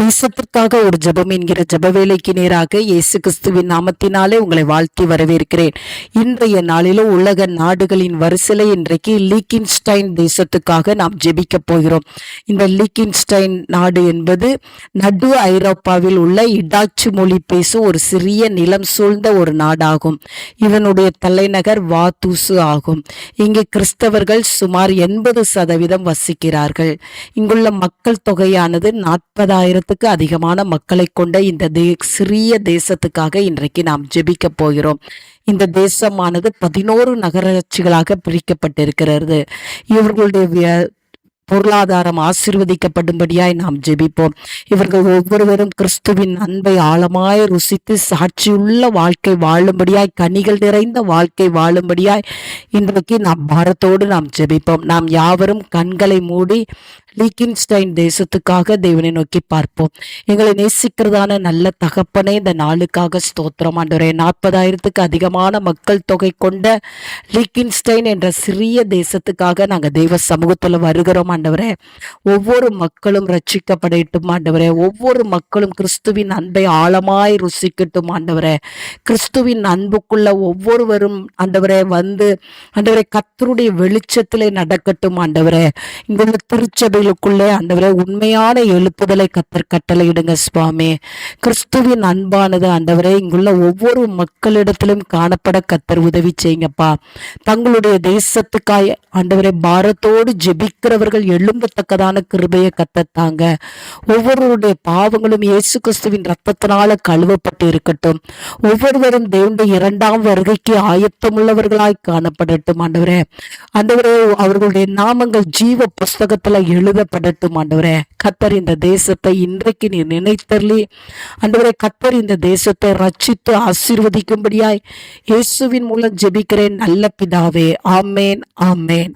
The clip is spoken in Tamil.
தேசத்திற்காக ஒரு ஜெபம் என்கிற ஜப வேலைக்கு நேராக இயேசு கிறிஸ்துவின் நாமத்தினாலே உங்களை வாழ்த்தி வரவேற்கிறேன். இன்றைய நாளிலும் உலக நாடுகளின் வரிசையில் இன்றைக்கு லீக்கின்ஸ்டைன் தேசத்துக்காக நாம் ஜெபிக்க போகிறோம். இந்த லீக்கின்ஸ்டைன் நாடு என்பது நடு ஐரோப்பாவில் உள்ள இடாச்சு மொழி பேசும் ஒரு சிறிய நிலம் சூழ்ந்த ஒரு நாடாகும். இதனுடைய தலைநகர் வாத்தூசு ஆகும். இங்கு கிறிஸ்தவர்கள் சுமார் எண்பது சதவீதம் வசிக்கிறார்கள். இங்குள்ள மக்கள் தொகையானது லட்சத்துக்கு அதிகமான மக்களை கொண்ட இந்த தே சிறிய தேசத்துக்காக இன்றைக்கு நாம் ஜெபிக்க போகிறோம். இந்த தேசமானது பதினோரு நகராட்சிகளாக பிரிக்கப்பட்டிருக்கிறது. இவர்களுடைய பொருளாதாரம் ஆசிர்வதிக்கப்படும்படியாய் நாம் ஜெபிப்போம். இவர்கள் ஒவ்வொருவரும் கிறிஸ்துவின் அன்பை ஆழமாய் ருசித்து சாட்சியுள்ள வாழ்க்கை வாழும்படியாய் கனிகள் நிறைந்த வாழ்க்கை வாழும்படியாய் இன்றைக்கு நாம் பாரத்தோடு நாம் ஜெபிப்போம். நாம் யாவரும் கண்களை மூடி லீக்கின்ஸ்டைன் தேசத்துக்காக தேவனை நோக்கி பார்ப்போம். எங்களை நேசிக்கிறதான நல்ல தகப்பனே இந்த நாளுக்காக ஸ்தோத்திரம். ஆண்டவரே நாற்பதாயிரத்துக்கு அதிகமான மக்கள் தொகை கொண்ட லீக்கின்ஸ்டைன் என்ற சிறிய தேசத்துக்காக நாங்கள் தெய்வ சமூகத்தில் வருகிறோம் ஆண்டவரே. ஒவ்வொரு மக்களும் ரட்சிக்கப்படட்டும் ஆண்டவரே. ஒவ்வொரு மக்களும் கிறிஸ்துவின் அன்பை ஆழமாய் ருசிக்கட்டும் ஆண்டவரே. கிறிஸ்துவின் அன்புக்குள்ள ஒவ்வொருவரும் ஆண்டவரே வந்து ஆண்டவரே கத்தருடைய வெளிச்சத்திலே நடக்கட்டும் ஆண்டவரே. இங்குள்ள திருச்சபைகளுக்குள்ளே ஆண்டவரே உண்மையான எழுப்புதலை கத்தர் கட்டளையிடுங்க சுவாமி. கிறிஸ்துவின் அன்பானது ஆண்டவரே இங்குள்ள ஒவ்வொரு மக்களிடத்திலும் காணப்பட கத்தர் உதவி செய்யுங்கப்பா. தங்களுடைய தேசத்துக்காய் ஆண்டவரே பாரத்தோடு ஜெபிக்கிறவர்கள் எழும்பத்தக்கதான கிருபையை கத்தத்தாங்க ஒவ்வொருவருடைய பாவங்களும் இயேசு கிறிஸ்துவின் ரத்தத்தினால கழுவப்பட்டு இருக்கட்டும். ஒவ்வொருவரும் தேவனுடைய இரண்டாம் வருகைக்கு ஆயத்தமுள்ளவர்களாய் காணப்படட்டும் ஆண்டவரே. ஆண்டவரே அவர்களுடைய நாமங்கள் ஜீவ புஸ்தகத்துல எழுதப்படட்டும் ஆண்டவரே. கத்தர் இந்த தேசத்தை இன்றைக்கு நீ நினைத்தர்லி ஆண்டவரே கத்தர் இந்த தேசத்தை ரட்சித்து ஆசீர்வதிக்கும்படியாய் இயேசுவின் மூலம் ஜெபிக்கிறேன் நல்ல பிதாவே. ஆமேன் ஆமேன்.